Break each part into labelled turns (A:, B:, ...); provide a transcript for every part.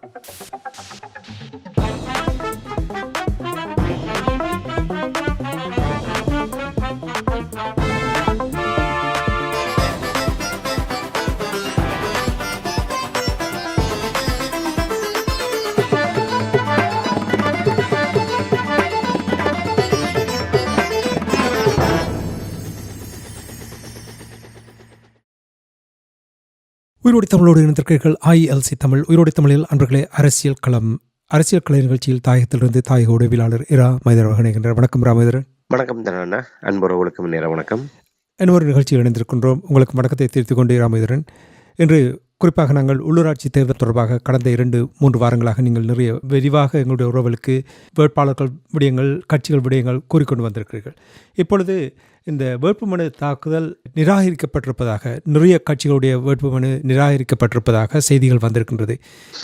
A: Thank you. உயிரோடி தமிழோடு இணைந்திருக்கிறீர்கள். ILC Tamil. உயிரோடி தமிழில் அன்பர்களே அரசியல் களம். அரசியல் கலை நிகழ்ச்சியில் தாயகத்திலிருந்து தாயக உடவியலாளர் இரா மைதர் இணைகின்றார் வணக்கம் ராமேந்திரன்
B: வணக்கம் தனா அன்புறவுகளுக்கும் நேர வணக்கம்.
A: இன்னொரு நிகழ்ச்சியில் இணைந்திருக்கின்றோம். உங்களுக்கு வணக்கத்தை தெரிவித்துக் கொண்டு ராமேந்திரன் இன்று குறிப்பாக நாங்கள் உள்ளூராட்சி தேர்தல் தொடர்பாக கடந்த இரண்டு மூன்று வாரங்களாக நீங்கள் நிறைய விரிவாக எங்களுடைய உறவுகளுக்கு வேட்பாளர்கள் விடயங்கள் கட்சிகள் விடயங்கள் கூறிக்கொண்டு வந்திருக்கிறீர்கள். இப்பொழுது இந்த வேட்புமனு தாக்குதல் நிராகரிக்கப்பட்டிருப்பதாக நிறைய கட்சிகளுடைய வேட்புமனு நிராகரிக்கப்பட்டிருப்பதாக செய்திகள் வந்திருக்கின்றது.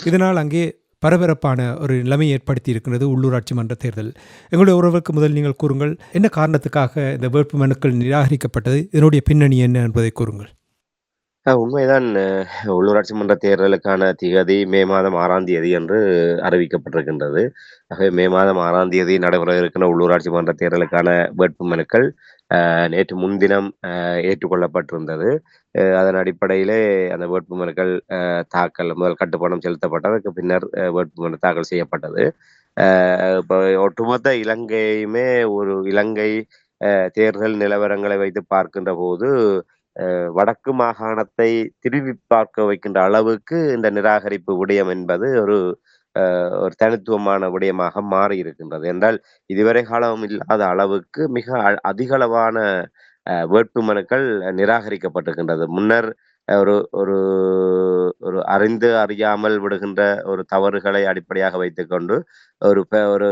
A: இதனால் அங்கே பரபரப்பான ஒரு நிலைமை ஏற்படுத்தி இருக்கின்றது உள்ளூராட்சி மன்ற தேர்தல். எங்களுடைய உறவுக்கு முதல் நீங்கள் கூறுங்கள் என்ன காரணத்துக்காக இந்த வேட்புமனுக்கள் நிராகரிக்கப்பட்டது? இதனுடைய பின்னணி என்ன என்பதை கூறுங்கள்.
B: உண்மைதான். உள்ளூராட்சி மன்ற தேர்தலுக்கான திகதி மே மாதம் ஆறாம் தேதி என்று அறிவிக்கப்பட்டிருக்கின்றது. ஆகவே மே மாதம் ஆறாம் தேதி நடைபெற இருக்கின்ற உள்ளூராட்சி மன்ற தேர்தலுக்கான வேட்புமனுக்கள் அஹ், நேற்று முன்தினம் அஹ், ஏற்றுக்கொள்ளப்பட்டிருந்தது. அதன் அடிப்படையிலே அந்த வேட்புமனுக்கள் அஹ், தாக்கல் முதல் கட்டுப்பணம் செலுத்தப்பட்டது. அதுக்கு பின்னர் அஹ், வேட்புமனு தாக்கல் செய்யப்பட்டது. இப்போ ஒட்டுமொத்த இலங்கையுமே ஒரு இலங்கை தேர்தல் நிலவரங்களை வைத்து பார்க்கின்ற போது வடக்கு மாகாணத்தை திரும்பி பார்க்க வைக்கின்ற அளவுக்கு இந்த நிராகரிப்பு விடயம் என்பது ஒரு அஹ், ஒரு தனித்துவமான விடயமாக மாறி இருக்கின்றது. என்றால் இதுவரை காலம் இல்லாத அளவுக்கு மிக அ- அதிகளவான அஹ், வேட்புமனுக்கள் நிராகரிக்கப்பட்டிருக்கின்றது. முன்னர் ஒரு ஒரு ஒரு அறிந்து அறியாமல் விடுகின்ற ஒரு தவறுகளை அடிப்படையாக வைத்துக்கொண்டு ஒரு ஒரு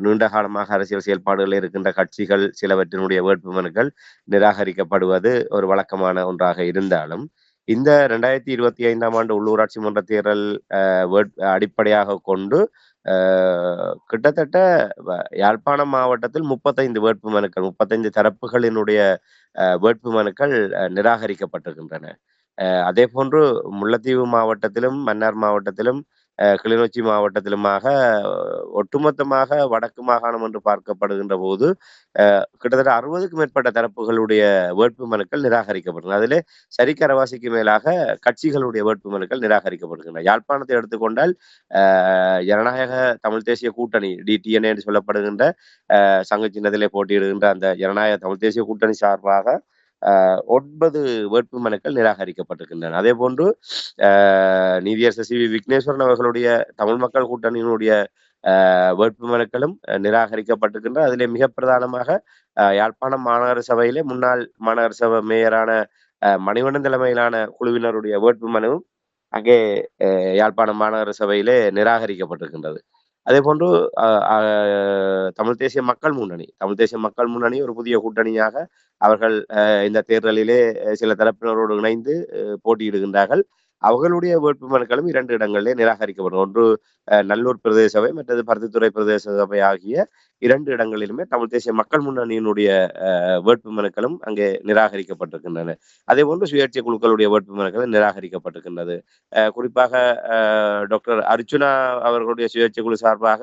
B: நீண்ட காலமாக அரசியல் செயல்பாடுகளில் இருக்கின்ற கட்சிகள் சிலவற்றினுடைய வேட்புமனுக்கள் நிராகரிக்கப்படுவது ஒரு வழக்கமான ஒன்றாக இருந்தாலும் இந்த ரெண்டாயிரத்தி இருபத்தி ஐந்தாம் ஆண்டு உள்ளூராட்சி மன்ற தேர்தல் வேட்- அடிப்படையாக கொண்டு கிட்டத்தட்ட வ- யாழ்ப்பாணம் மாவட்டத்தில் முப்பத்தைந்து வேட்பு மனுக்கள் முப்பத்தைந்து தரப்புகளினுடைய அஹ், வேட்புமனுக்கள் அஹ், நிராகரிக்கப்பட்டிருக்கின்றன. அஹ், அதே போன்று முல்லைத்தீவு மாவட்டத்திலும் மன்னார் மாவட்டத்திலும் கிளிநொச்சி மாவட்டத்திலுமாக ஒட்டுமொத்தமாக வடக்கு மாகாணம் என்று பார்க்கப்படுகின்ற போது கிட்டத்தட்ட அறுபதுக்கும் மேற்பட்ட தரப்புகளுடைய வேட்பு மனுக்கள் நிராகரிக்கப்பட்டன அதிலே சரிக்கரவாசிக்கு மேலாக கட்சிகளுடைய வேட்பு மனுக்கள் நிராகரிக்கப்படுகின்றன. யாழ்ப்பாணத்தை எடுத்துக்கொண்டால் ஜனநாயக தமிழ் தேசிய கூட்டணி டிடிஎன் என்று சொல்லப்படுகின்ற சங்க சின்னத்திலே போட்டியிடுகின்ற அந்த ஜனநாயக தமிழ் தேசிய கூட்டணி சார்பாக ஒன்பது ஒன்பது வேட்புமனுக்கள் நிராகரிக்கப்பட்டிருக்கின்றன. அதே போன்று நீதியரசர் சி. வி. விக்னேஸ்வரன் அவர்களுடைய தமிழ் மக்கள் கூட்டணியினுடைய வேட்பு மனுக்களும் நிராகரிக்கப்பட்டிருக்கின்றன. அதிலே மிக பிரதானமாக அஹ், யாழ்ப்பாணம் மாநகர சபையிலே முன்னாள் மாநகர சபை மேயரான மணிவண்ணன் தலைமையிலான குழுவினருடைய வேட்பு மனுவும் அங்கே அஹ், யாழ்ப்பாணம் மாநகர சபையிலே நிராகரிக்கப்பட்டிருக்கின்றது. அதே போன்று அஹ், அஹ், தமிழ் தேசிய மக்கள் முன்னணி. தமிழ் தேசிய மக்கள் முன்னணி ஒரு புதிய கூட்டணியாக அவர்கள் அஹ், இந்த தேர்தலிலே சில தரப்பினரோடு இணைந்து போட்டியிடுகின்றார்கள். அவர்களுடைய வேட்புமனுக்களும் இரண்டு இடங்களிலே நிராகரிக்கப்படும். ஒன்று அஹ், நல்லூர் பிரதேச சபை மற்றது பருத்தித்துறை பிரதேச சபை ஆகிய இரண்டு இடங்களிலுமே தமிழ் தேசிய மக்கள் முன்னணியினுடைய அஹ், வேட்புமனுக்களும் அங்கே நிராகரிக்கப்பட்டிருக்கின்றன. அதே போன்று சுயேட்சை குழுக்களுடைய வேட்புமனுக்களும் நிராகரிக்கப்பட்டிருக்கின்றது. அஹ், குறிப்பாக அஹ், டாக்டர் அர்ச்சுனா அவர்களுடைய சுயேட்சை குழு சார்பாக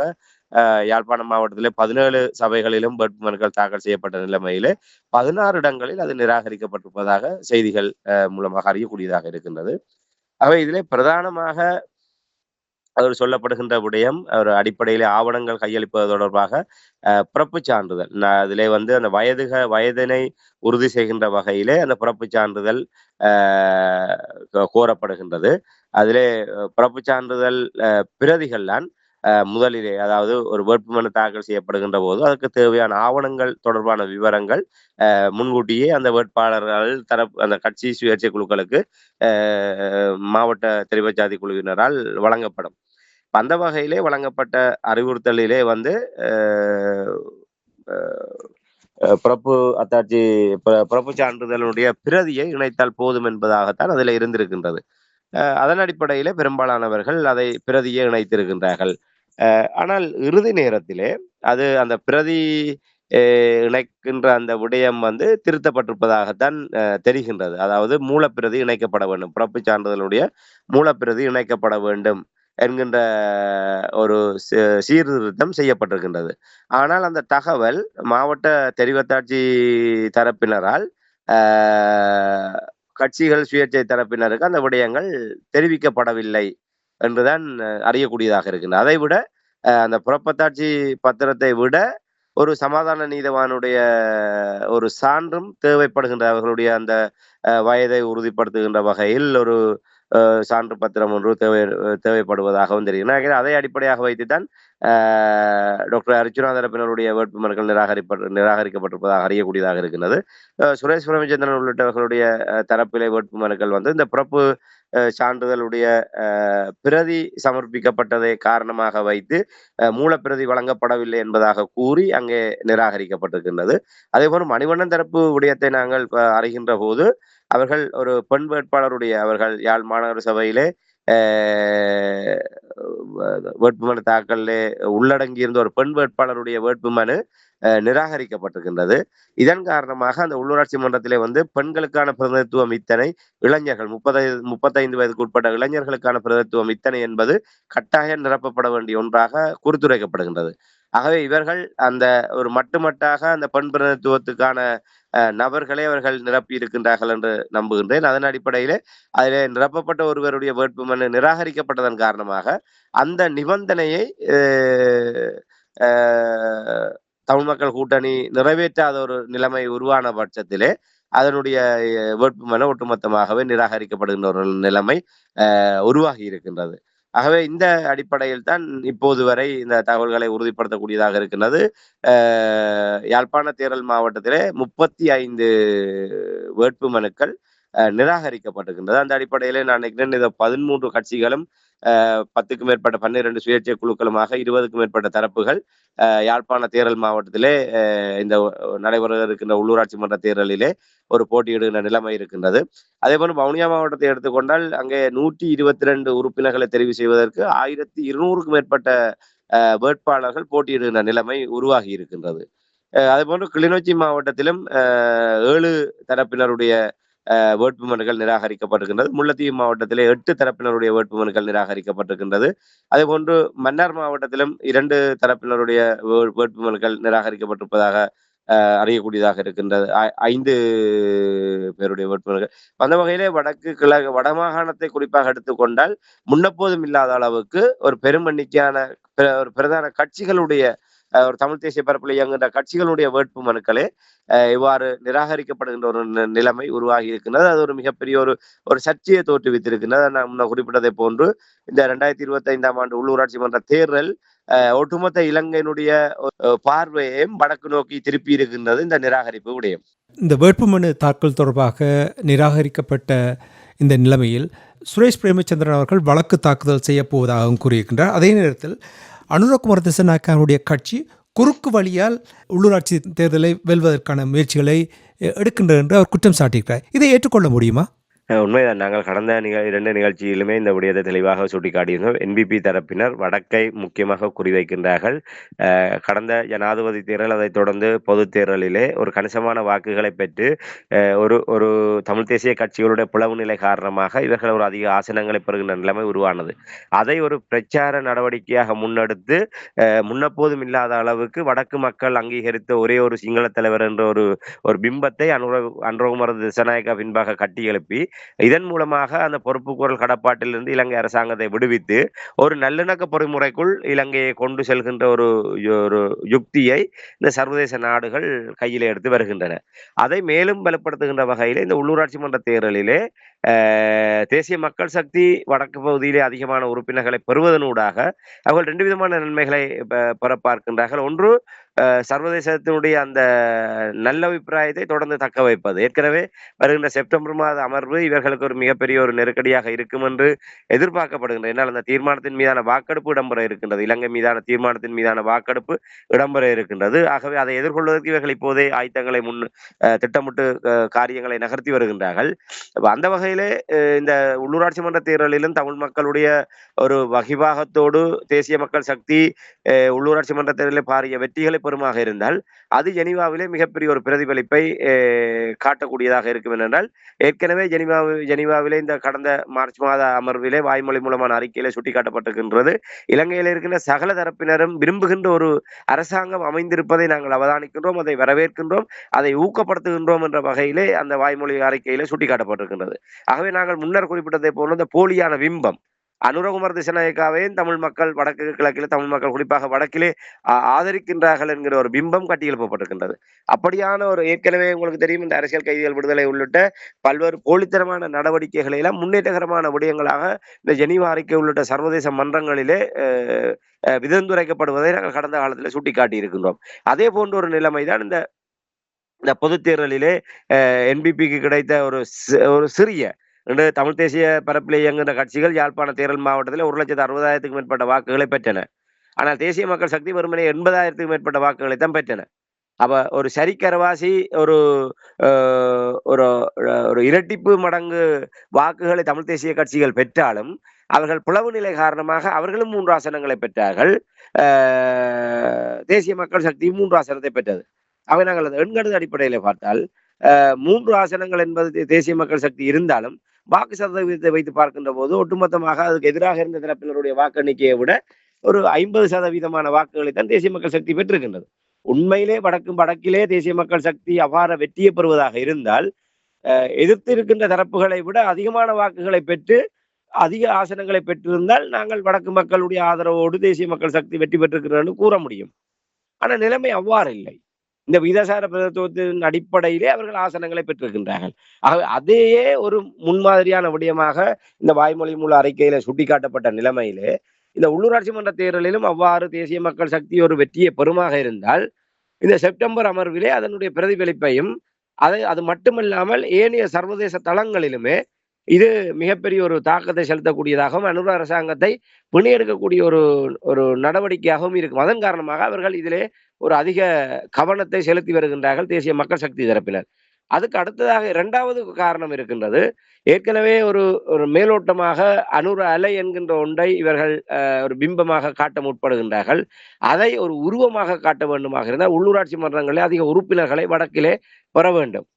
B: அஹ், யாழ்ப்பாணம் மாவட்டத்திலே பதினேழு சபைகளிலும் வேட்புமனுக்கள் தாக்கல் செய்யப்பட்ட நிலைமையிலே பதினாறு இடங்களில் அது நிராகரிக்கப்பட்டிருப்பதாக செய்திகள் அஹ், மூலமாக அறியக்கூடியதாக இருக்கின்றது. ஆகவே இதிலே பிரதானமாக அவர் சொல்லப்படுகின்ற விடயம் ஒரு அடிப்படையிலே ஆவணங்கள் கையளிப்பது தொடர்பாக அஹ், சான்றிதழ். நான் அதிலே வந்து அந்த வயதுக வயதினை உறுதி செய்கின்ற வகையிலே அந்த பிறப்புச் சான்றிதழ் கோரப்படுகின்றது. அதிலே பிறப்பு சான்றிதழ் அஹ், பிரதிகள்தான் முதலிலே அதாவது ஒரு வேட்புமனு தாக்கல் செய்யப்படுகின்ற போது அதுக்கு தேவையான ஆவணங்கள் தொடர்பான விவரங்கள் அஹ், முன்கூட்டியே அந்த வேட்பாளர்கள் தரப்பு அந்த கட்சி சுயேட்சை குழுக்களுக்கு மாவட்ட தெரிவு குழுவினரால் வழங்கப்படும். அந்த வகையிலே வழங்கப்பட்ட அறிவுறுத்தலிலே வந்து பிறப்பு அத்தாட்சி பிறப்பு சான்றிதழுடைய பிரதியை இணைத்தால் போதும் என்பதாகத்தான் அதில் இருந்திருக்கின்றது. அதன் அடிப்படையிலே பெரும்பாலானவர்கள் அதை பிரதியை இணைத்திருக்கின்றார்கள். ஆனால் இறுதி நேரத்திலே அது அந்த பிரதி அஹ், இணைக்கின்ற அந்த விடயம் வந்து திருத்தப்பட்டிருப்பதாகத்தான் தெரிகின்றது. அதாவது மூலப்பிரதி இணைக்கப்பட வேண்டும். பிறப்புச் சான்றிதழுடைய மூலப்பிரதி இணைக்கப்பட வேண்டும் என்கின்ற ஒரு சீ சீர்திருத்தம் செய்யப்பட்டிருக்கின்றது. ஆனால் அந்த தகவல் மாவட்ட தெரிவத்தாட்சி தரப்பினரால் கட்சிகள் சுயேட்சை தரப்பினருக்கு அந்த விடயங்கள் தெரிவிக்கப்படவில்லை என்றுதான் அறியக்கூடியதாக இருக்கின்றது. அதை விட அந்த புறப்பத்தாட்சி பத்திரத்தை விட ஒரு சமாதான நீதவானுடைய ஒரு சான்றும் தேவைப்படுகின்ற அவர்களுடைய அந்த வயதை உறுதிப்படுத்துகின்ற வகையில் ஒரு சான்று பத்திரம் ஒன்று தேவை தேவைப்படுவதாகவும் தெரிகிறது. அதை அடிப்படையாக வைத்துத்தான் டாக்டர் அர்ஜுனா தரப்பினருடைய வேட்புமனுக்கள் நிராகரிப்ப நிராகரிக்கப்பட்டிருப்பதாக அறியக்கூடியதாக இருக்கின்றது. சுரேஷ் பிரமச்சந்திரன் உள்ளிட்டவர்களுடைய தரப்பிலே வேட்புமனுக்கள் வந்து இந்த பிறப்பு சான்றிதழுடைய பிரதி சமர்ப்பிக்கப்பட்டதை காரணமாக வைத்து மூலப்பிரதி வழங்கப்படவில்லை என்பதாக கூறி அங்கே நிராகரிக்கப்பட்டிருக்கின்றது. அதேபோல் மணிவண்ணன் தரப்பு விடயத்தை நாங்கள் அறிகின்ற போது, அவர்கள் ஒரு பெண் வேட்பாளருடைய அவர்கள் யாழ் மாநகர சபையிலே வேட்புமனு உள்ளடங்கி உள்ளடங்கியிருந்த ஒரு பெண் வேட்பாளருடைய வேட்புமனு நிராகரிக்கப்பட்டிருக்கின்றது. இதன் காரணமாக அந்த உள்ளூராட்சி மன்றத்திலே வந்து பெண்களுக்கான பிரதிநிதித்துவம் இத்தனை, இளைஞர்கள் 30 35 வயதுக்கு உட்பட்ட இளைஞர்களுக்கான பிரதிநிதித்துவம் இத்தனை என்பது கட்டாயம் நிரப்பப்பட வேண்டிய ஒன்றாக குறித்துரைக்கப்படுகின்றது. ஆகவே இவர்கள் அந்த ஒரு மட்டுமட்டாக அந்த பெண் பிரதிநிதித்துவத்துக்கான நபர்களை அவர்கள் நிரப்பி இருக்கின்றார்கள் என்று நம்புகின்றேன். அதன் அடிப்படையிலே அதிலே நிரப்பப்பட்ட ஒருவருடைய வேட்புமனு நிராகரிக்கப்பட்டதன் காரணமாக, அந்த நிபந்தனையை தமிழ் மக்கள் கூட்டணி நிறைவேற்றாத ஒரு நிலைமை உருவான பட்சத்திலே, அதனுடைய வேட்புமனு ஒட்டுமொத்தமாகவே நிராகரிக்கப்படுகின்ற ஒரு நிலைமை உருவாகி இருக்கின்றது. ஆகவே இந்த அடிப்படையில் தான் இப்போது வரை இந்த தகவல்களை உறுதிப்படுத்தக்கூடியதாக இருக்கின்றது. யாழ்ப்பாண தேரல் மாவட்டத்திலே 35 வேட்புமனுக்கள் அ நிராகரிக்கப்பட்டிருக்கின்றது. அந்த அடிப்படையிலே நான் நினைக்கிறேன் இந்த 13 கட்சிகளும் பத்துக்கும் மேற்பட்ட 12 சுயேட்சை குழுக்களுமாக 20க்கும் மேற்பட்ட தரப்புகள் யாழ்ப்பாண தேர்தல் மாவட்டத்திலே இந்த நடைபெற இருக்கின்ற உள்ளூராட்சி மன்ற தேர்தலிலே ஒரு போட்டியிடுகின்ற நிலைமை இருக்கின்றது. அதே போல வவுனியா மாவட்டத்தை எடுத்துக்கொண்டால், அங்கே 122 உறுப்பினர்களை தெரிவு செய்வதற்கு 1200க்கும் மேற்பட்ட வேட்பாளர்கள் போட்டியிடுகின்ற நிலைமை உருவாகி இருக்கின்றது. அதே போன்று கிளிநொச்சி மாவட்டத்திலும் ஏழு தரப்பினருடைய வேட்புமனுக்கள் நிராகரிக்கப்பட்டிருக்கின்றது. முல்லைத்தீவு மாவட்டத்திலே எட்டு தரப்பினருடைய வேட்புமனுக்கள் நிராகரிக்கப்பட்டிருக்கின்றது. அதேபோன்று மன்னார் மாவட்டத்திலும் இரண்டு தரப்பினருடைய வே வேட்புமனுக்கள் நிராகரிக்கப்பட்டிருப்பதாக அறியக்கூடியதாக இருக்கின்றது. ஐந்து பேருடைய வேட்புமனுக்கள். அந்த வகையிலே வடக்கு கிழக்கு வடமாகாணத்தை குறிப்பாக எடுத்துக்கொண்டால், முன்னப்போதும் இல்லாத அளவுக்கு ஒரு பெரும் எண்ணிக்கையான ஒரு பிரதான கட்சிகளுடைய ஒரு தமிழ் தேசிய பரப்பில் இயங்குகின்ற கட்சிகளுடைய வேட்பு மனுக்களே இவ்வாறு நிராகரிக்கப்படுகின்ற ஒரு நிலைமை உருவாகி இருக்கின்றது. அது ஒரு மிகப்பெரிய ஒரு ஒரு சர்ச்சையை தோற்றுவித்திருக்கின்றது. நான் முன்ன குறிப்பிட்டதை போன்று, இந்த 2025ஆம் ஆண்டு உள்ளூராட்சி மன்ற தேர்தல் ஒட்டுமொத்த இலங்கையினுடைய பார்வையையும் வடக்கு நோக்கி திருப்பி இருக்கின்றது இந்த நிராகரிப்பு விடயம்.
A: இந்த வேட்புமனு தாக்கல் தொடர்பாக நிராகரிக்கப்பட்ட இந்த நிலைமையில், சுரேஷ் பிரேமச்சந்திரன் அவர்கள் வழக்கு தாக்குதல் செய்யப்போவதாகவும் கூறியிருக்கின்றார். அதே நேரத்தில் அனுரகுமார் திசாநாயக்கவுடைய கட்சி குறுக்கு வழியால் உள்ளூராட்சி தேர்தலை வெல்வதற்கான முயற்சிகளை எ எடுக்கின்றது என்று அவர் குற்றம் சாட்டியிருக்கிறார். இதை ஏற்றுக்கொள்ள முடியுமா?
B: உண்மைதான். நாங்கள் கடந்த நிக 2 நிகழ்ச்சியிலுமே இந்த விடயத்தை தெளிவாக சுட்டிக்காட்டியிருந்தோம். என்பிபி தரப்பினர் வடக்கை முக்கியமாக குறிவைக்கின்றார்கள். கடந்த ஜனாதிபதி தேர்தல், அதைத் தொடர்ந்து பொது தேர்தலிலே ஒரு கணிசமான வாக்குகளை பெற்று, ஒரு ஒரு தமிழ் தேசிய கட்சிகளுடைய பிளவு நிலை காரணமாக இவர்கள் ஒரு அதிக ஆசனங்களை பெறுகின்ற நிலைமை உருவானது. அதை ஒரு பிரச்சார நடவடிக்கையாக முன்னெடுத்து, முன்னப்போதும் இல்லாத அளவுக்கு வடக்கு மக்கள் அங்கீகரித்த ஒரே ஒரு சிங்கள தலைவர் என்ற ஒரு ஒரு பிம்பத்தை அனுர அனுரகுமார திசநாயக பின்பாக கட்டியெழுப்பி, இதன் மூலமாக அந்த பொறுப்புக்கூறல் கடப்பாட்டிலிருந்து இலங்கை அரசாங்கத்தை விடுவித்து, ஒரு நல்லிணக்க பொறிமுறைக்குள் இலங்கையை கொண்டு செல்கின்ற ஒரு ஒரு யுக்தியை இந்த சர்வதேச நாடுகள் கையில் எடுத்து வருகின்றன. அதை மேலும் பலப்படுத்துகின்ற வகையிலே இந்த உள்ளூராட்சி மன்ற தேர்தலிலே தேசிய மக்கள் சக்தி வடக்கு பகுதியிலே அதிகமான உறுப்பினர்களை பெறுவதனூடாக, அவர்கள் ரெண்டு விதமான நன்மைகளை பெற பார்க்கின்றார்கள். ஒன்று சர்வதேசத்தினுடைய அந்த நல்ல அபிப்பிராயத்தை தொடர்ந்து தக்க வைப்பது. ஏற்கனவே வருகின்ற செப்டம்பர் மாத அமர்வு இவர்களுக்கு ஒரு மிகப்பெரிய ஒரு நெருக்கடியாக இருக்கும் என்று எதிர்பார்க்கப்படுகின்றது. என்னால் அந்த தீர்மானத்தின் மீதான வாக்கெடுப்பு இடம்பெற இருக்கின்றது. இலங்கை மீதான தீர்மானத்தின் மீதான வாக்கெடுப்பு இடம்பெற இருக்கின்றது. ஆகவே அதை எதிர்கொள்வதற்கு இவர்கள் இப்போதே ஆயத்தங்களை முன் திட்டமிட்டு காரியங்களை நகர்த்தி வருகின்றார்கள். அந்த வகையிலே இந்த உள்ளூராட்சி மன்ற தேர்தலிலும் தமிழ் மக்களுடைய ஒரு வகிபாகத்தோடு தேசிய மக்கள் சக்தி உள்ளூராட்சி மன்ற தேர்தலில் பாரிய வெற்றிகளை பெருமாக இருந்தால் அது ஜெனிவாவிலே மிகப்பெரிய ஒரு பிரதிபலிப்பை காட்டக்கூடியதாக இருக்கும் என்றால் ஏற்கனவே ஜெனிவா ஜெனிவாவிலே இந்த கடந்த மார்ச் மாத அமர்விலே வாய்மொழி மூலமான அறிக்கையிலே சுட்டிக்காட்டப்பட்டிருக்கின்றது. இலங்கையில் இருக்கின்ற சகல தரப்பினரும் விரும்புகின்ற ஒரு அரசாங்கம் அமைந்திருப்பதை நாங்கள் அவதானிக்கின்றோம் அதை வரவேற்கின்றோம் அதை ஊக்கப்படுத்துகின்றோம் என்ற வகையிலே அந்த வாய்மொழி அறிக்கையிலே சுட்டிக்காட்டப்பட்டிருக்கின்றது. ஆகவே நாங்கள் முன்னர் குறிப்பிட்டதை போல இந்த போலியான பிம்பம் அனுரகுமார் திசநாயக்காவையும் தமிழ் மக்கள் வடக்கு கிழக்கிலே தமிழ் மக்கள் குறிப்பாக வடக்கிலே ஆதரிக்கின்றார்கள் என்கிற ஒரு பிம்பம் கட்டியெழுப்பப்பட்டிருக்கின்றது அப்படியான ஒரு ஏற்கனவே உங்களுக்கு தெரியும் இந்த அரசியல் கைதிகள் விடுதலை உள்ளிட்ட பல்வேறு போலித்தனமான நடவடிக்கைகளை எல்லாம் முன்னேற்றகரமான விடயங்களாக இந்த ஜெனீவா அறிக்கை உள்ளிட்ட சர்வதேச மன்றங்களிலே விதந்துரைக்கப்படுவதை நாங்கள் கடந்த காலத்தில் சுட்டிக்காட்டி இருக்கின்றோம் அதே போன்ற ஒரு நிலைமை தான் இந்த இந்த பொதுத் தேர்தலிலே என்பிபிக்கு கிடைத்த ஒரு ஒரு சிறிய ரெண்டு தமிழ் தேசிய பரப்பில் இயங்குகின்ற கட்சிகள் யாழ்ப்பாண தேரல் மாவட்டத்தில் ஒரு லட்சத்து அறுபதாயிரத்துக்கு மேற்பட்ட வாக்குகளை பெற்றன. ஆனால் தேசிய மக்கள் சக்தி வெறுமனே எண்பதாயிரத்துக்கு மேற்பட்ட வாக்குகளை தான் பெற்றன. அப்ப ஒரு சரிக்கரவாசி ஒரு ஒரு ஒரு இரட்டிப்பு மடங்கு வாக்குகளை தமிழ் தேசிய கட்சிகள் பெற்றாலும் அவர்கள் புலவு நிலை காரணமாக அவர்களும் மூன்று ஆசனங்களை பெற்றார்கள். தேசிய மக்கள் சக்தி மூன்று ஆசனத்தை பெற்றது. அவை நாங்கள் அந்த எண்கணித அடிப்படையில் பார்த்தால் அஹ், மூன்று ஆசனங்கள் என்பது தேசிய மக்கள் சக்தி இருந்தாலும் வாக்கு சதவீதத்தை வைத்து பார்க்கின்ற போது ஒட்டுமொத்தமாக அதுக்கு எதிராக இருந்த தரப்பினருடைய வாக்கு எண்ணிக்கையை விட ஒரு ஐம்பது சதவீதமான வாக்குகளை தான் தேசிய மக்கள் சக்தி பெற்றிருக்கின்றது. உண்மையிலே வடக்கும் வடக்கிலே தேசிய மக்கள் சக்தி அபார வெற்றியை பெறுவதாக இருந்தால் அஹ், எதிர்த்து இருக்கின்ற தரப்புகளை விட அதிகமான வாக்குகளை பெற்று அதிக ஆசனங்களை பெற்றிருந்தால் நாங்கள் வடக்கு மக்களுடைய ஆதரவோடு தேசிய மக்கள் சக்தி வெற்றி பெற்றிருக்கிறோம்னு கூற முடியும். ஆனா நிலைமை அவ்வாறு இல்லை. இந்த விகிதாசார பிரதித்துவத்தின் அடிப்படையிலே அவர்கள் ஆசனங்களை பெற்றிருக்கின்றார்கள். ஆகவே அதையே ஒரு முன்மாதிரியான விடயமாக இந்த வாய்மொழி மூல அறிக்கையில சுட்டிக்காட்டப்பட்ட நிலைமையிலே இந்த உள்ளூராட்சி மன்ற தேர்தலிலும் அவ்வாறு தேசிய மக்கள் சக்தி ஒரு வெற்றியை பெருமாக இருந்தால் இந்த செப்டம்பர் அமர்விலே அதனுடைய பிரதிபலிப்பையும் அதை அது மட்டுமல்லாமல் ஏனைய சர்வதேச தளங்களிலுமே இது மிகப்பெரிய ஒரு தாக்கத்தை செலுத்தக்கூடியதாகவும் அனுர அரசாங்கத்தை பிணியெடுக்கக்கூடிய ஒரு ஒரு நடவடிக்கையாகவும் இருக்கும். அதன் காரணமாக அவர்கள் இதிலே ஒரு அதிக கவனத்தை செலுத்தி வருகின்றார்கள் தேசிய மக்கள் சக்தி தரப்பினர். அதுக்கு அடுத்ததாக இரண்டாவது காரணம் இருக்கின்றது. ஏற்கனவே ஒரு ஒரு மேலோட்டமாக அனுர அலை என்கின்ற ஒன்றை இவர்கள் அஹ், ஒரு பிம்பமாக காட்ட முற்படுகின்றார்கள். அதை ஒரு உருவமாக காட்ட வேண்டுமாக இருந்தால் உள்ளூராட்சி மன்றங்களில் அதிக உறுப்பினர்களை வடக்கிலே பெற வேண்டும்.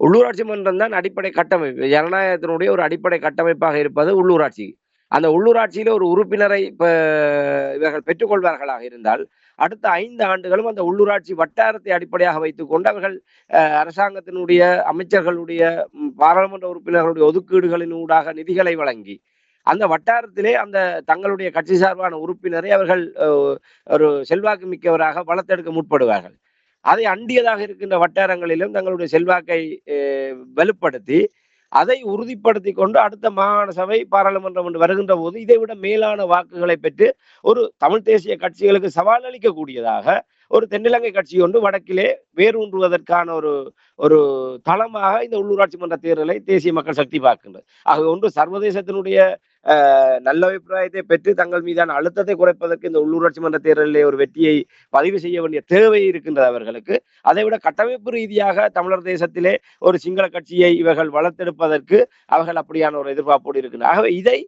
B: உள்ளூராட்சி மன்றம் தான் அடிப்படை கட்டமைப்பு. ஜனநாயகத்தினுடைய ஒரு அடிப்படை கட்டமைப்பாக இருப்பது உள்ளூராட்சி. அந்த உள்ளூராட்சியில ஒரு உறுப்பினரை இவர்கள் பெற்றுக்கொள்வார்களாக இருந்தால் அடுத்த ஐந்து ஆண்டுகளும் அந்த உள்ளூராட்சி வட்டாரத்தை அடிப்படையாக வைத்துக்கொண்டு அவர்கள் அஹ், அரசாங்கத்தினுடைய அமைச்சர்களுடைய பாராளுமன்ற உறுப்பினர்களுடைய ஒதுக்கீடுகளின் ஊடாக நிதிகளை வழங்கி அந்த வட்டாரத்திலே அந்த தங்களுடைய கட்சி சார்பான உறுப்பினரை அவர்கள் ஒரு செல்வாக்கு மிக்கவராக வளர்த்தெடுக்க முற்படுவார்கள். அதை அண்டியதாக இருக்கின்ற வட்டாரங்களிலும் தங்களுடைய செல்வாக்கை அஹ், வலுப்படுத்தி அதை உறுதிப்படுத்தி கொண்டு அடுத்த மாகாண சபை பாராளுமன்றம் என்று வருகின்ற போது இதை விட மேலான வாக்குகளை பெற்று ஒரு தமிழ் தேசிய கட்சிகளுக்கு சவால் அளிக்கக்கூடியதாக ஒரு தென்னிலங்கை கட்சி ஒன்று வடக்கிலே வேரூன்றுவதற்கான ஒரு ஒரு தளமாக இந்த உள்ளூராட்சி மன்ற தேர்தலை தேசிய மக்கள் சக்தி பார்க்கின்றது. ஆக ஒன்று சர்வதேசத்தினுடைய அஹ், நல்ல அபிப்பிராயத்தை பெற்று தங்கள் மீதான அழுத்தத்தை குறைப்பதற்கு இந்த உள்ளூராட்சி மன்ற தேர்தலிலே ஒரு வெற்றியை பதிவு செய்ய வேண்டிய தேவை இருக்கின்றது அவர்களுக்கு. அதை விட கட்டமைப்பு ரீதியாக தமிழர் தேசத்திலே ஒரு சிங்கள கட்சியை இவர்கள் வளர்த்தெடுப்பதற்கு அவர்கள் அப்படியான ஒரு எதிர்பார்ப்போடு இருக்கின்றனர். ஆகவே இதை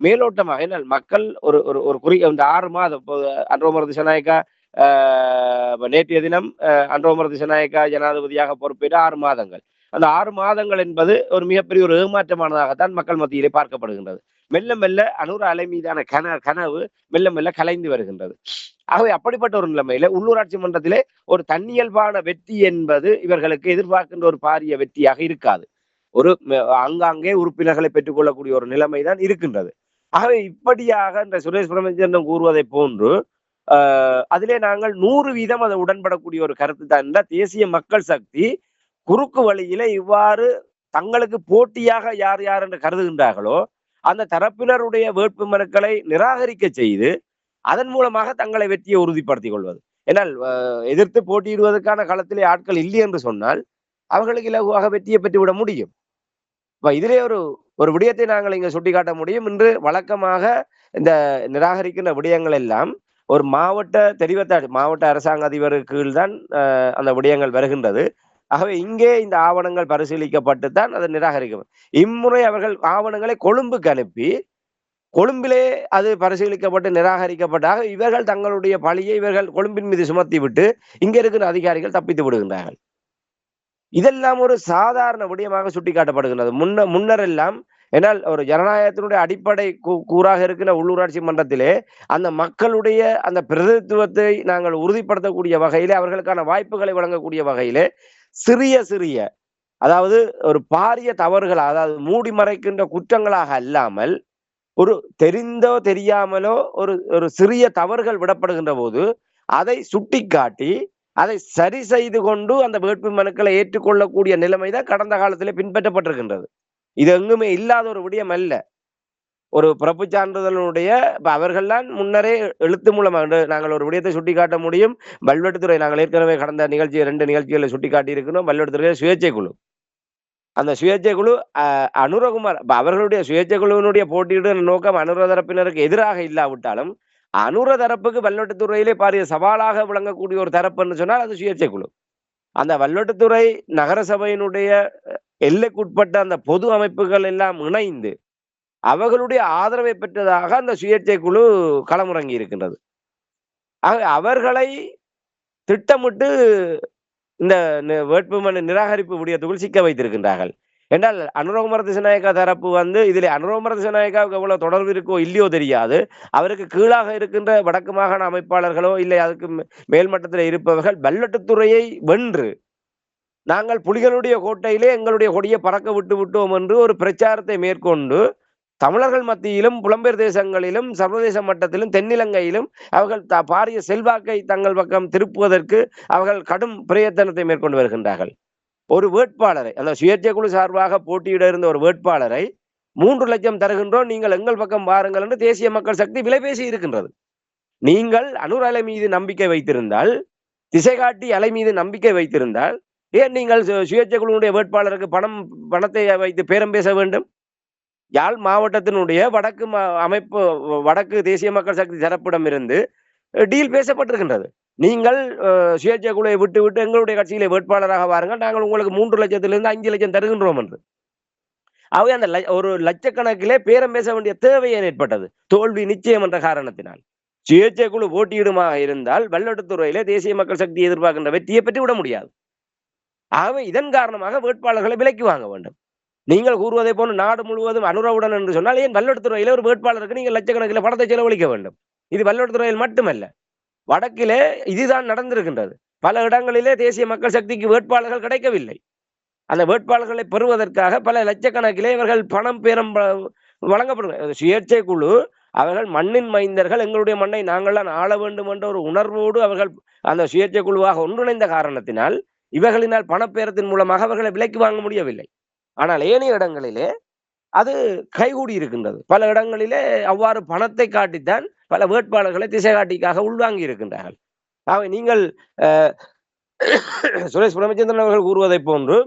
B: மேலோட்டமாக என்ன மக்கள் ஒரு ஒரு ஒரு குறி இந்த ஆறு மாதம் அன்றோமர் திசநாயக்கா நேற்றைய தினம் ஆஹ் அன்றோமர் திசநாயக்கா ஜனாதிபதியாக பொறுப்பேற்ற ஆறு மாதங்கள். அந்த ஆறு மாதங்கள் என்பது ஒரு மிகப்பெரிய ஒரு ஏமாற்றமானதாகத்தான் மக்கள் மத்தியிலே பார்க்கப்படுகின்றது. மெல்ல மெல்ல அனுர அலை மீதான கன கனவு மெல்ல மெல்ல கலைந்து வருகின்றது. ஆகவே அப்படிப்பட்ட ஒரு நிலைமையில உள்ளூராட்சி மன்றத்திலே ஒரு தன்னியல்பான வெற்றி என்பது இவர்களுக்கு எதிர்பார்க்கின்ற ஒரு பாரிய வெற்றியாக இருக்காது. ஒரு அங்காங்கே உறுப்பினர்களை பெற்றுக்கொள்ளக்கூடிய ஒரு நிலைமை தான் இருக்கின்றது. ஆகவே இப்படியாக இந்த சுரேஷ் பிரமச்சந்திரன் கூறுவதை போன்று அதிலே நாங்கள் நூறு வீதம் அதை உடன்படக்கூடிய ஒரு கருத்து தான் தேசிய மக்கள் சக்தி குறுக்கு வழியில இவ்வாறு தங்களுக்கு போட்டியாக யார் யார் என்று கருதுகின்றார்களோ அந்த தரப்பினருடைய வேட்பு மனுக்களை நிராகரிக்க செய்து அதன் மூலமாக தங்களை வெற்றியை உறுதிப்படுத்திக் கொள்வது. ஏன்னால் எதிர்த்து போட்டியிடுவதற்கான களத்திலே ஆட்கள் இல்லை என்று சொன்னால் அவர்களுக்கு இலகுவாக வெற்றியை பெற்றுவிட முடியும். இப்ப இதிலே ஒரு ஒரு விடயத்தை நாங்கள் இங்க சுட்டிக்காட்ட முடியும். இன்று வழக்கமாக இந்த நிராகரிக்கின்ற விடயங்கள் எல்லாம் ஒரு மாவட்ட தெரிவத்த மாவட்ட அரசாங்க அதிபர் கீழ் தான் அந்த விடயங்கள் வருகின்றது. ஆகவே இங்கே இந்த ஆவணங்கள் பரிசீலிக்கப்பட்டு தான் அது நிராகரிக்கும் இம்முறை அவர்கள் ஆவணங்களை கொழும்புக்கு அனுப்பி கொழும்பிலே அது பரிசீலிக்கப்பட்டு நிராகரிக்கப்பட்டாக இவர்கள் தங்களுடைய பழியை இவர்கள் கொழும்பின் மீது சுமத்தி விட்டு இங்க இருக்கிற அதிகாரிகள் தப்பித்து விடுகின்றார்கள். இதெல்லாம் ஒரு சாதாரண விடயமாக சுட்டிக்காட்டப்படுகின்றது. முன்ன முன்னரெல்லாம் ஏன்னால் ஒரு ஜனநாயகத்தினுடைய அடிப்படை கூ- கூறாக இருக்கிற உள்ளூராட்சி மன்றத்திலே அந்த மக்களுடைய அந்த பிரதித்துவத்தை நாங்கள் உறுதிப்படுத்தக்கூடிய வகையிலே அவர்களுக்கான வாய்ப்புகளை வழங்கக்கூடிய வகையிலே சிறிய சிறிய அதாவது ஒரு பாரிய தவறுகள் அதாவது மூடி மறைக்கின்ற குற்றங்களாக அல்லாமல் ஒரு தெரிந்தோ தெரியாமலோ ஒரு ஒரு சிறிய தவறுகள் விடப்படுகின்ற போது அதை சுட்டிக்காட்டி அதை சரி செய்து கொண்டு அந்த வேட்பு மனுக்களை ஏற்றுக்கொள்ளக்கூடிய நிலைமை தான் கடந்த காலத்திலே பின்பற்றப்பட்டிருக்கின்றது. இது எங்குமே இல்லாத ஒரு விடயம் அல்ல. ஒரு பிறப்பு சான்றிதழனுடைய இப்ப அவர்கள்தான் முன்னரே எழுத்து மூலமாக நாங்கள் ஒரு விடயத்தை சுட்டிக்காட்ட முடியும். வல்வெட்டுத்துறை நாங்கள் ஏற்கனவே கடந்த நிகழ்ச்சி ரெண்டு நிகழ்ச்சிகளை சுட்டிக்காட்டி இருக்கிறோம் பல்வெட்டுத்துறை சுயேட்சை குழு. அந்த சுயேட்சை குழு அஹ், அனுரகுமார் அவர்களுடைய சுயேட்சை குழுவினுடைய போட்டியிடும் நோக்கம் அனுர தரப்பினருக்கு எதிராக இல்லாவிட்டாலும் அனுர தரப்புக்கு வல்வெட்டுத்துறையிலே பாரிய சவாலாக விளங்கக்கூடிய ஒரு தரப்புன்னு சொன்னால் அது சுயேட்சை குழு. அந்த வல்வெட்டுத்துறை நகரசபையினுடைய எல்லைக்குட்பட்ட அந்த பொது அமைப்புகள் எல்லாம் இணைந்து அவர்களுடைய ஆதரவை பெற்றதாக அந்த சுயேட்சை குழு களமுறங்கி இருக்கின்றது. ஆக அவர்களை திட்டமிட்டு இந்த வேட்புமனு நிராகரிப்பு விடயத்துக்குள் சிக்க வைத்திருக்கின்றார்கள். என்றால் அனுரகுமார திசநாயக்கா தரப்பு வந்து இதில் அனுரோகமர திசநாயக்காவுக்கு எவ்வளவு தொடர்பு இருக்கோ இல்லையோ தெரியாது. அவருக்கு கீழாக இருக்கின்ற வடக்கு மாகாண அமைப்பாளர்களோ இல்லை அதுக்கு மே- மேல்மட்டத்தில் இருப்பவர்கள் பல்லட்டுத்துறையை வென்று நாங்கள் புலிகளுடைய கோட்டையிலே எங்களுடைய கொடியை பறக்க விட்டு விட்டோம் என்று ஒரு பிரச்சாரத்தை மேற்கொண்டு தமிழர்கள் மத்தியிலும் புலம்பெயர் தேசங்களிலும் சர்வதேச மட்டத்திலும் தென்னிலங்கையிலும் அவர்கள் த- பாரிய செல்வாக்கை தங்கள் பக்கம் திருப்புவதற்கு அவர்கள் கடும் பிரயத்தனத்தை மேற்கொண்டு வருகின்றார்கள். ஒரு வேட்பாளரை அந்த சுயேட்சை குழு சார்பாக போட்டியிட இருந்த ஒரு வேட்பாளரை மூன்று லட்சம் தருகின்றோம் நீங்கள் எங்கள் பக்கம் பாருங்கள் என்று தேசிய மக்கள் சக்தி விலை பேசி இருக்கின்றது. நீங்கள் அனுர் அலை மீது நம்பிக்கை வைத்திருந்தால் திசை காட்டி அலை மீது நம்பிக்கை வைத்திருந்தால் ஏன் நீங்கள் சு- சுயேட்சை குழுவுடைய வேட்பாளருக்கு பணம் பணத்தை வைத்து பேரம் பேச வேண்டும்? யாழ் மாவட்டத்தினுடைய வடக்கு மா- அமைப்பு வடக்கு தேசிய மக்கள் சக்தி தரப்பிடம் இருந்து டீல் பேசப்பட்டிருக்கின்றது. நீங்கள் சுயேட்சை குழுவை விட்டு விட்டு எங்களுடைய கட்சியிலே வேட்பாளராக வாருங்கள் நாங்கள் உங்களுக்கு மூன்று லட்சத்திலிருந்து அஞ்சு லட்சம் தருகின்றோம் என்று. அவை அந்த ல- ஒரு லட்சக்கணக்கிலே பேரம் பேச வேண்டிய தேவை ஏற்பட்டது? தோல்வி நிச்சயம் என்ற காரணத்தினால். சுயேட்சை குழு போட்டியிடுமாக இருந்தால் வல்லட்டுத்துறையிலே தேசிய மக்கள் சக்தி எதிர்பார்க்கின்ற வெற்றியை பெற்று விட முடியாது. ஆகவே இதன் காரணமாக வேட்பாளர்களை விலைக்கு வாங்க வேண்டும். நீங்கள் கூறுவதை போன்று நாடு முழுவதும் அனுரவுடன் என்று சொன்னால் ஏன் வல்லடத்துறையில் ஒரு வேட்பாளருக்கு நீங்கள் லட்சக்கணக்கில் படத்தை செலவழிக்க வேண்டும்? இது வல்லடத்துறையில் மட்டுமல்ல. வடக்கிலே இதுதான் நடந்திருக்கின்றது. பல இடங்களிலே தேசிய மக்கள் சக்திக்கு வேட்பாளர்கள் கிடைக்கவில்லை. அந்த வேட்பாளர்களை பெறுவதற்காக பல லட்சக்கணக்கிலே இவர்கள் பணம் பேரம் வழங்கப்படும். சுயேட்சை குழு. அவர்கள் மண்ணின் மைந்தர்கள். எங்களுடைய மண்ணை நாங்கள்தான் ஆள வேண்டும் என்ற ஒரு உணர்வோடு அவர்கள் அந்த சுயேட்சை குழுவாக ஒன்றிணைந்த காரணத்தினால் இவர்களினால் பணப்பேரத்தின் மூலமாக அவர்களை விலைக்கு வாங்க முடியவில்லை. ஆனால் ஏனைய இடங்களிலே அது கைகூடி இருக்கின்றது. பல இடங்களிலே அவ்வாறு பணத்தை காட்டித்தான் பல வேட்பாளர்களை திசை காட்டிக்காக உள்வாங்கி இருக்கின்றார்கள். ஆகவே நீங்கள் அஹ், சுரேஷ் பிரமச்சந்திரன் அவர்கள் கூறுவதைப் போன்று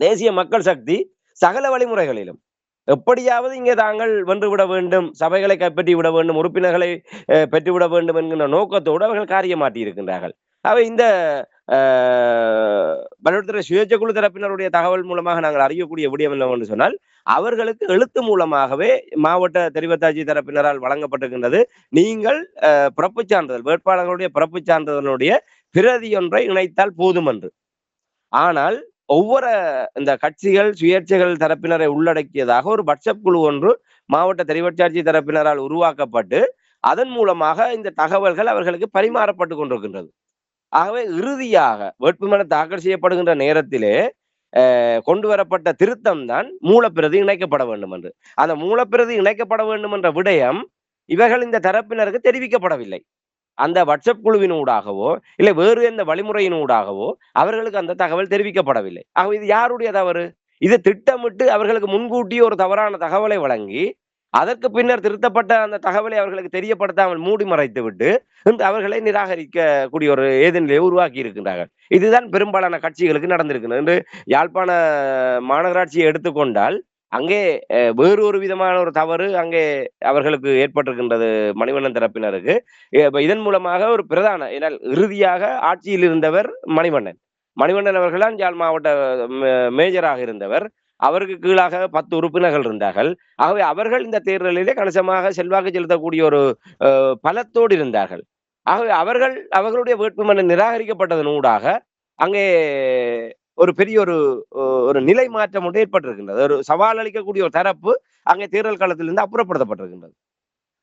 B: தேசிய மக்கள் சக்தி சகல வழிமுறைகளிலும் எப்படியாவது இங்கே தாங்கள் வென்றுவிட வேண்டும் சபைகளை கைப்பற்றி விட வேண்டும் உறுப்பினர்களை அஹ், பெற்றுவிட வேண்டும் என்கின்ற நோக்கத்தோடு அவர்கள் காரியமாட்டி இருக்கின்றார்கள். அவை இந்த பலவற்றை சுயேட்சை குழு தரப்பினருடைய தகவல் மூலமாக நாங்கள் அறியக்கூடிய விடயம் என்னவென்று சொன்னால் அவர்களுக்கு எழுத்து மூலமாகவே மாவட்ட தெரிவத்தாட்சி தரப்பினரால் வழங்கப்பட்டிருக்கின்றது. நீங்கள் பிறப்பு பிறப்புச் சான்றிதழ் வேட்பாளர்களுடைய பிறப்புச் சான்றிதழுடைய பிரதி ஒன்றை இணைத்தால் போதும் என்று. ஆனால் ஒவ்வொரு இந்த கட்சிகள் சுயேட்சைகள் தரப்பினரை உள்ளடக்கியதாக ஒரு வாட்ஸ்அப் குழு ஒன்று மாவட்ட தெரிவத்தாட்சி தரப்பினரால் உருவாக்கப்பட்டு அதன் மூலமாக இந்த தகவல்கள் அவர்களுக்கு பரிமாறப்பட்டு கொண்டிருக்கின்றது. ஆகவே இறுதியாக வேட்புமனு தாக்கல் செய்யப்படுகின்ற நேரத்திலே கொண்டு வரப்பட்ட திருத்தம் தான் மூலப்பிரதி இணைக்கப்பட வேண்டும் என்று அந்த மூலப்பிரதி இணைக்கப்பட வேண்டும் என்ற விடயம் இவர்கள் இந்த தரப்பினருக்கு தெரிவிக்கப்படவில்லை. அந்த வாட்ஸ்அப் குழுவினூடாகவோ இல்லை வேறு எந்த வழிமுறையினூடாகவோ அவர்களுக்கு அந்த தகவல் தெரிவிக்கப்படவில்லை. ஆகவே இது யாருடைய தவறு இது திட்டமிட்டு அவர்களுக்கு முன்கூட்டியே ஒரு தவறான தகவலை வழங்கி அதற்கு பின்னர் திருத்தப்பட்ட அந்த தகவலை அவர்களுக்கு தெரியப்படுத்தாமல் மூடி மறைத்து விட்டு அவர்களை நிராகரிக்கக்கூடிய ஒரு ஏதிநிலையை உருவாக்கி இருக்கின்றார்கள். இதுதான் பெரும்பாலான கட்சிகளுக்கு நடந்திருக்கிறது என்று யாழ்ப்பாண மாநகராட்சியை எடுத்துக்கொண்டால் அங்கே வேறு ஒரு விதமான ஒரு தவறு அங்கே அவர்களுக்கு ஏற்பட்டிருக்கின்றது மணிவண்ணன் தரப்பினருக்கு. இதன் மூலமாக ஒரு பிரதான ஏனால் இறுதியாக ஆட்சியில் இருந்தவர் மணிவண்ணன். மணிவண்ணன் அவர்கள்தான் யாழ் மாவட்ட மேஜராக இருந்தவர். அவருக்கு கீழாக பத்து உறுப்பினர்கள் இருந்தார்கள். ஆகவே அவர்கள் இந்த தேர்தலிலே கணிசமாக செல்வாக்கு செலுத்தக்கூடிய ஒரு பலத்தோடு இருந்தார்கள். ஆகவே அவர்கள் அவர்களுடைய வேட்புமனு நிராகரிக்கப்பட்டதன் ஊடாக அங்கே ஒரு பெரிய ஒரு ஒரு நிலை மாற்றம் ஒன்று ஏற்பட்டிருக்கின்றது. ஒரு சவால் அளிக்கக்கூடிய ஒரு தரப்பு அங்கே தேர்தல் காலத்திலிருந்து அப்புறப்படுத்தப்பட்டிருக்கின்றது.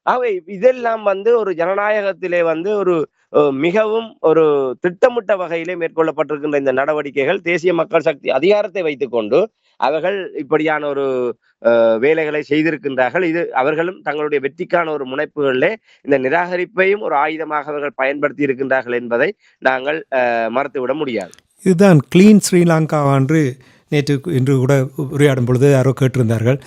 B: ஆகவே இதெல்லாம் வந்து ஒரு ஜனநாயகத்திலே வந்து ஒரு மிகவும் ஒரு திட்டமிட்ட வகையிலே மேற்கொள்ளப்பட்டிருக்கின்ற இந்த நடவடிக்கைகள் தேசிய மக்கள் சக்தி அதிகாரத்தை வைத்துக்கொண்டு அவர்கள் இப்படியான ஒரு வேலைகளை செய்திருக்கின்றார்கள். இது அவர்களும் தங்களுடைய வெற்றிக்கான ஒரு முனைப்புகளிலே இந்த நிராகரிப்பையும் ஒரு ஆயுதமாக அவர்கள் பயன்படுத்தி இருக்கின்றார்கள் என்பதை நாங்கள் அஹ், மறுத்துவிட முடியாது.
A: இதுதான் கிளீன் ஸ்ரீலங்கா என்று நேற்று இன்று கூட உரையாடும் பொழுது யாரோ கேட்டிருந்தார்கள்.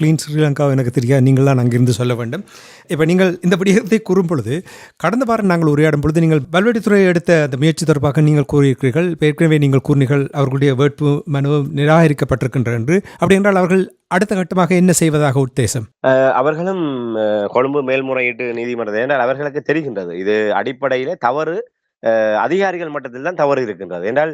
A: க்ளீன் ஸ்ரீலங்கா எனக்கு தெரியாது. நீங்கள் தான் அங்கிருந்து சொல்ல வேண்டும். இப்போ நீங்கள் இந்த விடயத்தை கூறும் பொழுது கடந்த வாரம் நாங்கள் உரையாடும் பொழுது நீங்கள் பல்வேறு எடுத்த அந்த முயற்சி தொடர்பாக நீங்கள் கூறியிருக்கிறீர்கள். ஏற்கனவே நீங்கள் கூறினீர்கள் அவர்களுடைய வேட்பு மனு நிராகரிக்கப்பட்டிருக்கின்ற என்று. அப்படி என்றால் அவர்கள் அடுத்த கட்டமாக என்ன செய்வதாக உத்தேசம்?
B: அஹ், அவர்களும் கொழும்பு மேல்முறையீட்டு நீதிமன்றத்தை என்றால் அவர்களுக்கு தெரிகின்றது. இது அடிப்படையில் தவறு அதிகாரிகள் மட்டத்தில் தான் தவறு இருக்கின்றது. என்றால்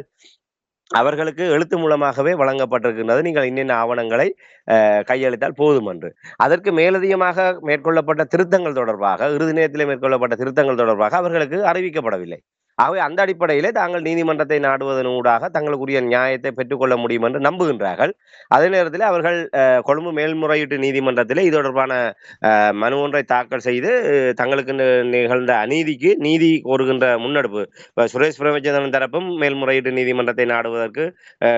B: அவர்களுக்கு எழுத்து மூலமாகவே வழங்கப்பட்டிருக்கின்றது. நீங்கள் இன்னென்ன ஆவணங்களை அஹ், கையளித்தால் போதும் என்று அதற்கு மேலதிகமாக மேற்கொள்ளப்பட்ட திருத்தங்கள் தொடர்பாக இறுதி நேரத்திலே மேற்கொள்ளப்பட்ட திருத்தங்கள் தொடர்பாக அவர்களுக்கு அறிவிக்கப்படவில்லை. ஆகவே அந்த அடிப்படையிலே தாங்கள் நீதிமன்றத்தை நாடுவதன் ஊடாக தங்களுக்குரிய நியாயத்தை பெற்றுக்கொள்ள முடியும் என்று நம்புகின்றார்கள். அதே நேரத்தில் அவர்கள் அஹ், கொழும்பு மேல்முறையீட்டு நீதிமன்றத்தில் இது தொடர்பான அஹ், மனு ஒன்றை தாக்கல் செய்து தங்களுக்கு நிகழ்ந்த அநீதிக்கு நீதி கோருகின்ற முன்னெடுப்பு சுரேஷ் பிரேமச்சந்திரன் தரப்பும் மேல்முறையீட்டு நீதிமன்றத்தை நாடுவதற்கு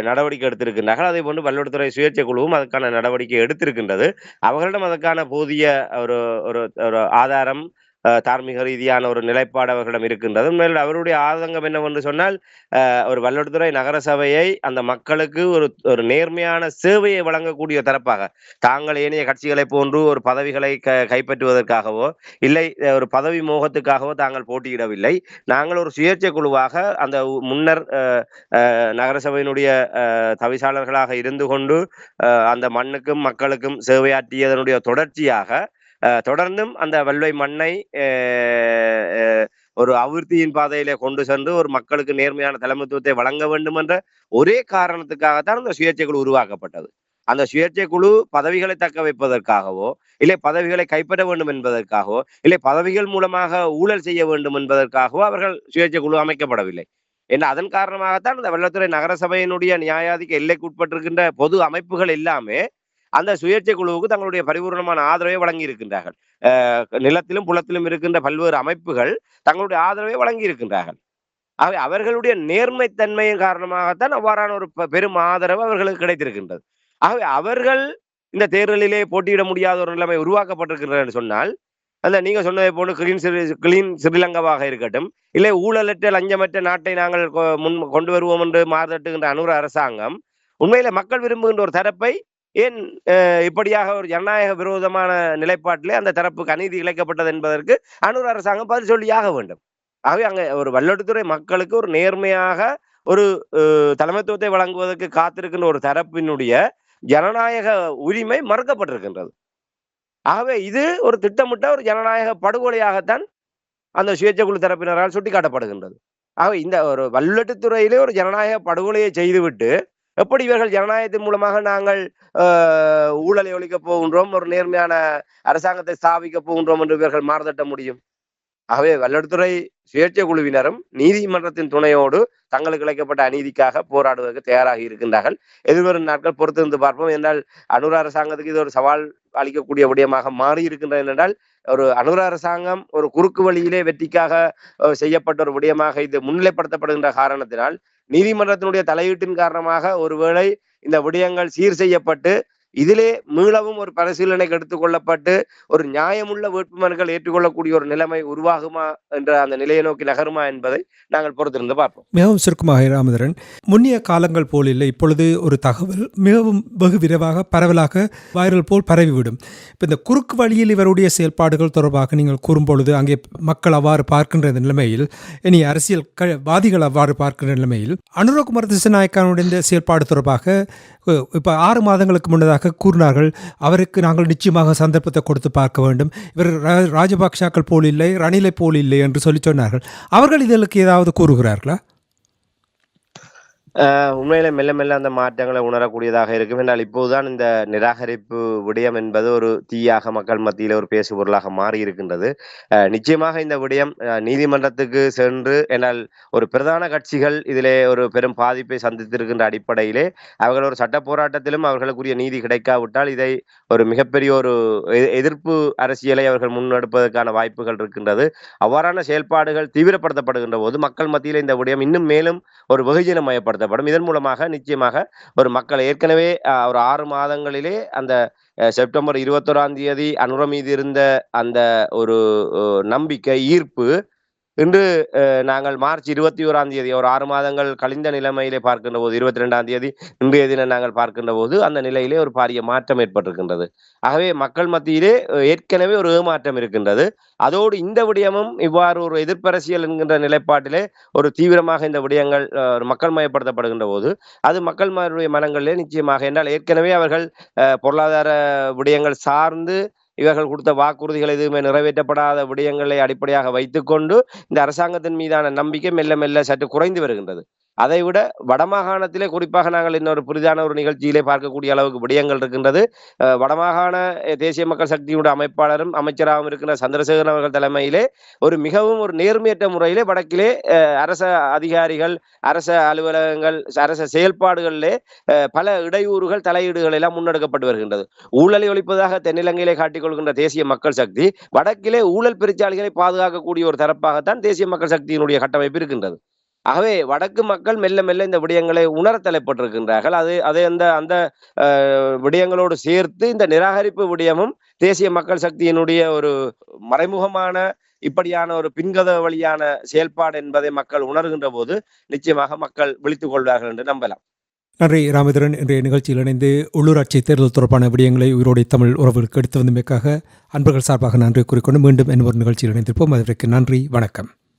B: நடவடிக்கை எடுத்திருக்கின்றார்கள். அதே போன்று வல்லுறுத்துறை சுயேட்சை குழுவும் அதற்கான நடவடிக்கை எடுத்திருக்கின்றது. அவர்களிடம் அதற்கான போதிய ஒரு ஒரு ஒரு ஆதாரம் தார்மீக ரீதியான ஒரு நிலைப்பாடு அவர்களிடம் இருக்கின்றது. மேலும் அவருடைய ஆதங்கம் என்னவென்று சொன்னால் அஹ், ஒரு வல்லடுதுறை நகர சபையை அந்த மக்களுக்கு ஒரு ஒரு நேர்மையான சேவையை வழங்கக்கூடிய தரப்பாக தாங்கள் ஏனைய கட்சிகளை போன்று ஒரு பதவிகளை க கைப்பற்றுவதற்காகவோ இல்லை ஒரு பதவி மோகத்துக்காகவோ தாங்கள் போட்டியிடவில்லை. நாங்கள் ஒரு சுயேட்சை குழுவாக அந்த முன்னர் அஹ், நகரசபையினுடைய அஹ், தவிசாளர்களாக இருந்து கொண்டு அஹ், அந்த மண்ணுக்கும் மக்களுக்கும் சேவையாற்றியதனுடைய தொடர்ச்சியாக தொடர்ந்தும் அந்த வல்வை மண்ணை ஒரு அபிவிருத்தியின் பாதையிலே கொண்டு சென்று ஒரு மக்களுக்கு நேர்மையான தலைமைத்துவத்தை வழங்க வேண்டும் என்ற ஒரே காரணத்துக்காகத்தான் அந்த சுயேட்சை குழு உருவாக்கப்பட்டது. அந்த சுயேட்சை குழு பதவிகளை தக்க வைப்பதற்காகவோ இல்லை பதவிகளை கைப்பற்ற வேண்டும் என்பதற்காகவோ இல்லை பதவிகள் மூலமாக ஊழல் செய்ய வேண்டும் என்பதற்காகவோ அவர்கள் சுயேட்சை குழு அமைக்கப்படவில்லை. என்ன அதன் காரணமாகத்தான் இந்த வெள்ளத்துறை நகரசபையினுடைய நியாயாதிக்க எல்லைக்குட்பட்டிருக்கின்ற பொது அமைப்புகள் எல்லாமே அந்த சுயேட்சை குழுவுக்கு தங்களுடைய பரிபூர்ணமான ஆதரவை வழங்கி இருக்கின்றார்கள் அஹ் நிலத்திலும் புலத்திலும் இருக்கின்ற பல்வேறு அமைப்புகள் தங்களுடைய ஆதரவை வழங்கி இருக்கின்றார்கள் ஆகவே அவர்களுடைய நேர்மைத்தன்மையின் காரணமாகத்தான் அவ்வாறான ஒரு பெரும் ஆதரவு அவர்களுக்கு கிடைத்திருக்கின்றது. ஆகவே அவர்கள் இந்த தேர்தலிலே போட்டியிட முடியாத ஒரு நிலைமை உருவாக்கப்பட்டிருக்கின்றன சொன்னால் அந்த நீங்க சொன்னதை போல கிளீன் சிறி கிளீன் ஸ்ரீலங்காவாக இருக்கட்டும் இல்லை ஊழலற்ற லஞ்சமற்ற நாட்டை நாங்கள் கொ- முன் கொண்டு வருவோம் என்று மாறுதட்டுகின்ற அனுர அரசாங்கம் உண்மையில மக்கள் விரும்புகின்ற ஒரு தரப்பை ஏன் இப்படியாக ஒரு ஜனநாயக விரோதமான நிலைப்பாட்டிலே அந்த தரப்புக்கு அநீதி இழைக்கப்பட்டது என்பதற்கு அனூர் அரசாங்கம் பதில் சொல்லியாக வேண்டும். ஆகவே அங்கே ஒரு வல்லடுத்துறை மக்களுக்கு ஒரு நேர்மையாக ஒரு தலைமைத்துவத்தை வழங்குவதற்கு காத்திருக்கின்ற ஒரு தரப்பினுடைய ஜனநாயக உரிமை மறுக்கப்பட்டிருக்கின்றது. ஆகவே இது ஒரு திட்டமிட்ட ஒரு ஜனநாயக படுகொலையாகத்தான் அந்த சுயேட்சை குழு தரப்பினரால் சுட்டிக்காட்டப்படுகின்றது. ஆகவே இந்த ஒரு வல்லட்டுத்துறையிலே ஒரு ஜனநாயக படுகொலையை செய்துவிட்டு எப்படி இவர்கள் ஜனநாயகத்தின் மூலமாக நாங்கள் ஊழலை ஒழிக்கப் போகின்றோம் ஒரு நேர்மையான அரசாங்கத்தை ஸ்தாபிக்க போகின்றோம் என்று இவர்கள் மாறுதட்ட முடியும்? ஆகவே வல்லடுத்துறை சுயேட்சை குழுவினரும் நீதிமன்றத்தின் துணையோடு தங்களுக்கு இழைக்கப்பட்ட அநீதிக்காக போராடுவதற்கு தயாராக இருக்கின்றார்கள். எதிர்வரும் நாட்கள் பொறுத்திருந்து பார்ப்போம். என்றால் அனுர அரசாங்கத்துக்கு இது ஒரு சவால் அளிக்கக்கூடிய விடயமாக மாறி இருக்கின்றது. என்றால் ஒரு அனுர அரசாங்கம் ஒரு குறுக்கு வழியிலே வெற்றிக்காக செய்யப்பட்ட ஒரு விடயமாக இது முன்னிலைப்படுத்தப்படுகின்ற காரணத்தினால் நீதிமன்றத்தினுடைய தலையீட்டின் காரணமாக ஒருவேளை இந்த விடயங்கள் சீர் செய்யப்பட்டு இதிலே மீளவும் ஒரு பரிசீலனைக்கு எடுத்துக்கொள்ளப்பட்டு ஒரு நியாயமுள்ள வேட்புமனுக்கள் ஏற்றுக்கொள்ளக்கூடிய ஒரு நிலைமை உருவாகுமா என்ற அந்த நிலையை நோக்கி நகருமா என்பதை நாங்கள் பொறுத்திருந்து பார்ப்போம்.
A: மிகவும் சுருக்கமாக ராமதரன் முன்னைய காலங்கள் போல் இல்லை இப்பொழுது ஒரு தகவல் மிகவும் வெகு விரைவாக பரவலாக வைரல் போல் பரவிவிடும். இப்போ இந்த குறுக்கு வழியில் இவருடைய செயல்பாடுகள் தொடர்பாக நீங்கள் கூறும்பொழுது அங்கே மக்கள் அவ்வாறு பார்க்கின்ற நிலைமையில் இனி அரசியல் வாதிகள் அவ்வாறு பார்க்கின்ற நிலைமையில் அனுரகுமார் திசநாயக்கானுடைய செயல்பாடு தொடர்பாக இப்போ ஆறு மாதங்களுக்கு முன்னதாக கூறினார்கள் அவருக்கு நாங்கள் நிச்சயமாக சந்தர்ப்பத்தை கொடுத்து பார்க்க வேண்டும். இவர் ரா- ராஜபக்ஷாக்கள் போல் இல்லை ரணிலை போல் இல்லை என்று சொல்லி சொன்னார்கள். அவர்கள் இதற்கு ஏதாவது கூறுகிறார்களா?
B: உண்மையில மெல்ல மெல்ல அந்த மாற்றங்களை உணரக்கூடியதாக இருக்கும். என்றால் இப்போதுதான் இந்த நிராகரிப்பு விடயம் என்பது ஒரு தீயாக மக்கள் மத்தியில் ஒரு பேசு பொருளாக மாறி இருக்கின்றது நிச்சயமாக இந்த விடயம் அஹ் நீதிமன்றத்துக்கு சென்று என்றால் ஒரு பிரதான கட்சிகள் இதிலே ஒரு பெரும் பாதிப்பை சந்தித்திருக்கின்ற அடிப்படையிலே அவர்கள் ஒரு சட்ட போராட்டத்திலும் அவர்களுக்குரிய நீதி கிடைக்காவிட்டால் இதை ஒரு மிகப்பெரிய ஒரு எ- எதிர்ப்பு அரசியலை அவர்கள் முன்னெடுப்பதற்கான வாய்ப்புகள் இருக்கின்றது. அவ்வாறான செயல்பாடுகள் தீவிரப்படுத்தப்படுகின்ற போது மக்கள் மத்தியில் இந்த விடயம் இன்னும் மேலும் ஒரு வெகுஜனமயப்படுத்தப்படும் இதன் மூலமாக நிச்சயமாக ஒரு மக்கள் ஏற்கனவே அஹ், ஒரு ஆறு மாதங்களிலே அந்த அஹ், செப்டம்பர் இருபத்தோராம் தேதி அனுரமீது இருந்த அந்த ஒரு நம்பிக்கை ஈர்ப்பு இன்று அஹ், நாங்கள் மார்ச் இருபத்தி ஓராம் தேதி ஒரு ஆறு மாதங்கள் கழிந்த நிலைமையிலே பார்க்கின்ற போது இருபத்தி ரெண்டாம் தேதி இன்றைய தினம் நாங்கள் பார்க்கின்ற போது அந்த நிலையிலே ஒரு பாரிய மாற்றம் ஏற்பட்டிருக்கின்றது. ஆகவே மக்கள் மத்தியிலே ஏற்கனவே ஒரு ஏமாற்றம் இருக்கின்றது. அதோடு இந்த விடயமும் இவ்வாறு ஒரு எதிர்ப்பரசியல் என்கின்ற நிலைப்பாட்டிலே ஒரு தீவிரமாக இந்த விடயங்கள் மக்கள் மயப்படுத்தப்படுகின்ற போது அது மக்கள் மனங்களிலே நிச்சயமாக என்றால் ஏற்கனவே அவர்கள் அஹ், பொருளாதார விடயங்கள் சார்ந்து இவர்கள் கொடுத்த வாக்குறுதிகள் எதுவுமே நிறைவேற்றப்படாத விடயங்களை அடிப்படையாக வைத்துக்கொண்டு இந்த அரசாங்கத்தின் மீதான நம்பிக்கை மெல்ல மெல்ல சற்று குறைந்து வருகின்றது. அதைவிட வடமாகாணத்திலே குறிப்பாக நாங்கள் இன்னொரு புரிதான ஒரு நிகழ்ச்சியிலே பார்க்கக்கூடிய அளவுக்கு விடயங்கள் இருக்கின்றது. வடமாகாண தேசிய மக்கள் சக்தியுடைய அமைப்பாளரும் அமைச்சராகவும் இருக்கிற சந்திரசேகரன் அவர்கள் தலைமையிலே ஒரு மிகவும் ஒரு நேர்மையற்ற முறையிலே வடக்கிலே அரச அதிகாரிகள் அரச அலுவலகங்கள் அரச செயல்பாடுகளிலே பல இடையூறுகள் தலையீடுகள் எல்லாம் முன்னெடுக்கப்பட்டு வருகின்றது. ஊழலை ஒழிப்பதாக தென்னிலங்கையிலே காட்டிக்கொள்கின்ற தேசிய மக்கள் சக்தி வடக்கிலே ஊழல் பெருச்சாளிகளை பாதுகாக்கக்கூடிய ஒரு தரப்பாகத்தான் தேசிய மக்கள் சக்தியினுடைய கட்டமைப்பு இருக்கின்றது. ஆகவே வடக்கு மக்கள் மெல்ல மெல்ல இந்த விடயங்களை உணர தலைப்பட்டிருக்கின்றார்கள். அது அதை அந்த அந்த விடயங்களோடு சேர்த்து இந்த நிராகரிப்பு விடயமும் தேசிய மக்கள் சக்தியினுடைய ஒரு மறைமுகமான இப்படியான ஒரு பின்கத வழியான செயல்பாடு என்பதை மக்கள் உணர்கின்ற போது நிச்சயமாக மக்கள் விழித்துக் கொள்வார்கள் என்று நம்பலாம்.
A: நன்றி ராமேந்திரன். இன்றைய நிகழ்ச்சியில் இணைந்து உள்ளூராட்சி தேர்தல் தொடர்பான விடயங்களை உயிரோடை தமிழ் உறவுகளுக்கு எடுத்து வந்தமைக்காக அன்பர்கள் சார்பாக நன்றி கூறிக்கொண்டு மீண்டும் இன்னொரு நிகழ்ச்சியில் இணைந்திருப்போம். அதற்கு நன்றி வணக்கம்.